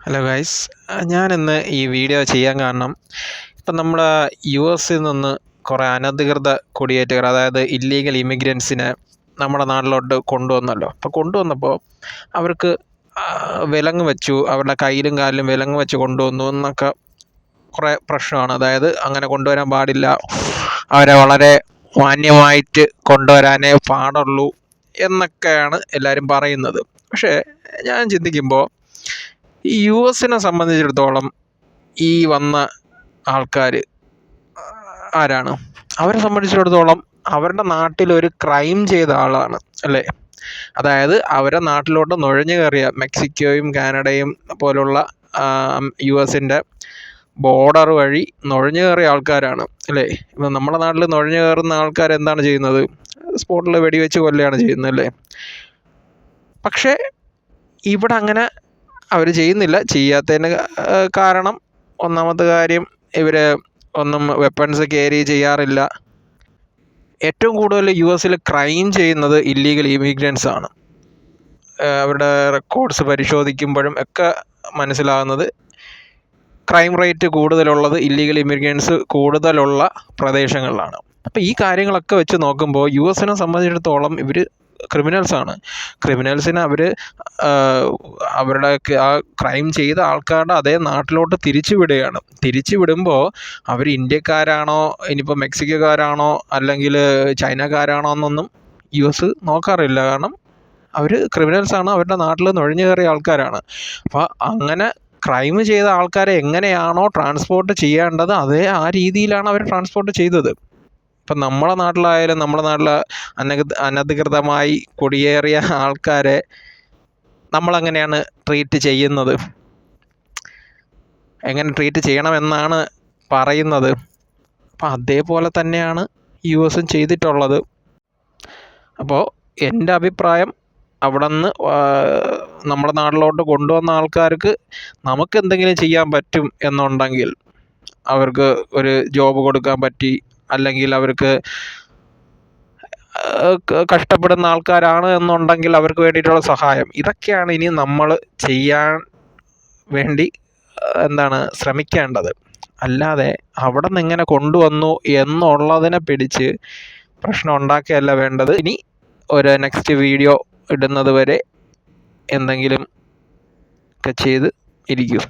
Hello guys ഞാനിന്ന് ഈ video ചെയ്യാൻ കാരണം ഇപ്പം നമ്മുടെ യു എസിൽ നിന്ന് കുറേ അനധികൃത കുടിയേറ്റക്കാർ അതായത് ഇല്ലീഗൽ ഇമിഗ്രൻസിനെ നമ്മുടെ നാട്ടിലോട്ട് കൊണ്ടുവന്നല്ലോ. അപ്പോൾ കൊണ്ടുവന്നപ്പോൾ അവർക്ക് വിലങ്ങ് വെച്ചു. അവരുടെ കയ്യിലും കാലിലും വിലങ്ങ് വെച്ച് കൊണ്ടുവന്നു എന്നൊക്കെ കുറേ പ്രശ്നമാണ്. അതായത് അങ്ങനെ കൊണ്ടുവരാൻ പാടില്ല. അവരെ വളരെ മാന്യമായിട്ട് കൊണ്ടുവരാനേ പാടുള്ളൂ എന്നൊക്കെയാണ് എല്ലാവരും പറയുന്നത്. പക്ഷേ ഞാൻ ചിന്തിക്കുമ്പോൾ ഈ യു എസിനെ സംബന്ധിച്ചിടത്തോളം ഈ വന്ന ആൾക്കാർ ആരാണ്? അവരെ സംബന്ധിച്ചിടത്തോളം അവരുടെ നാട്ടിലൊരു ക്രൈം ചെയ്ത ആളാണ് അല്ലേ? അതായത് അവരെ നാട്ടിലോട്ട് നുഴഞ്ഞു കയറിയ മെക്സിക്കോയും കാനഡയും പോലുള്ള യു എസിന്റെ ബോർഡർ വഴി നുഴഞ്ഞു കയറിയ ആൾക്കാരാണ് അല്ലേ? ഇപ്പം നമ്മുടെ നാട്ടിൽ നുഴഞ്ഞു കയറുന്ന ആൾക്കാർ എന്താണ് ചെയ്യുന്നത്? സ്പോട്ടിൽ വെടിവെച്ച് കൊല്ലുകയാണ് ചെയ്യുന്നത് അല്ലേ? പക്ഷേ ഇവിടെ അങ്ങനെ അവർ ചെയ്യുന്നില്ല. ചെയ്യാത്തതിന് കാരണം ഒന്നാമത്തെ കാര്യം ഇവർ ഒന്നും വെപ്പൺസ് ക്യാരി ചെയ്യാറില്ല. ഏറ്റവും കൂടുതൽ യു എസിൽ ക്രൈം ചെയ്യുന്നത് ഇല്ലീഗൽ ഇമിഗ്രൻസ് ആണ്. അവരുടെ റെക്കോർഡ്സ് പരിശോധിക്കുമ്പോഴും ഒക്കെ മനസ്സിലാകുന്നത് ക്രൈം റേറ്റ് കൂടുതലുള്ളത് ഇല്ലീഗൽ ഇമിഗ്രൻസ് കൂടുതലുള്ള പ്രദേശങ്ങളിലാണ്. അപ്പോൾ ഈ കാര്യങ്ങളൊക്കെ വെച്ച് നോക്കുമ്പോൾ യു എസിനെ സംബന്ധിച്ചിടത്തോളം ഇവർ ക്രിമിനൽസാണ് ക്രിമിനൽസിനെ അവർ അവരുടെ ആ ക്രൈം ചെയ്ത ആൾക്കാരുടെ അതേ നാട്ടിലോട്ട് തിരിച്ചു വിടുകയാണ് തിരിച്ചു വിടുമ്പോൾ അവർ ഇന്ത്യക്കാരാണോ ഇനിയിപ്പോൾ മെക്സിക്കോക്കാരാണോ അല്ലെങ്കിൽ ചൈനക്കാരാണോ എന്നൊന്നും യു എസ് നോക്കാറില്ല. കാരണം അവർ ക്രിമിനൽസാണ് അവരുടെ നാട്ടിൽ നുഴഞ്ഞു കയറിയ ആൾക്കാരാണ്. അപ്പോൾ അങ്ങനെ ക്രൈം ചെയ്ത ആൾക്കാരെ എങ്ങനെയാണോ ട്രാൻസ്പോർട്ട് ചെയ്യേണ്ടത് അതേ ആ രീതിയിലാണ് അവർ ട്രാൻസ്പോർട്ട് ചെയ്തത്. ഇപ്പം നമ്മുടെ നാട്ടിലായാലും നമ്മുടെ നാട്ടിൽ അനധികൃതമായി കുടിയേറിയ ആൾക്കാരെ നമ്മളങ്ങനെയാണ് ട്രീറ്റ് ചെയ്യുന്നത്? എങ്ങനെ ട്രീറ്റ് ചെയ്യണമെന്നാണ് പറയുന്നത്. അപ്പം അതേപോലെ തന്നെയാണ് യു എസും ചെയ്തിട്ടുള്ളത്. അപ്പോൾ എന്റെ അഭിപ്രായം അവിടെ നിന്ന് നമ്മുടെ നാട്ടിലോട്ട് കൊണ്ടുവന്ന ആൾക്കാർക്ക് നമുക്ക് എന്തെങ്കിലും ചെയ്യാൻ പറ്റും എന്നുണ്ടെങ്കിൽ അവർക്ക് ഒരു ജോബ് കൊടുക്കാൻ പറ്റി അല്ലെങ്കിൽ അവർക്ക് കഷ്ടപ്പെടുന്ന ആൾക്കാരാണ് എന്നുണ്ടെങ്കിൽ അവർക്ക് വേണ്ടിയിട്ടുള്ള സഹായം. ഇതൊക്കെയാണ് ഇനി നമ്മൾ ചെയ്യാൻ വേണ്ടി എന്താണ് ശ്രമിക്കേണ്ടത്. അല്ലാതെ അവിടെ നിന്ന് എങ്ങനെ കൊണ്ടുവന്നു എന്നുള്ളതിനെ പിടിച്ച് പ്രശ്നം ഉണ്ടാക്കുകയല്ല വേണ്ടത്. ഇനി ഒരു നെക്സ്റ്റ് വീഡിയോ ഇടുന്നത് വരെ എന്തെങ്കിലും ഒക്കെ ചെയ്ത് ഇരിക്കും.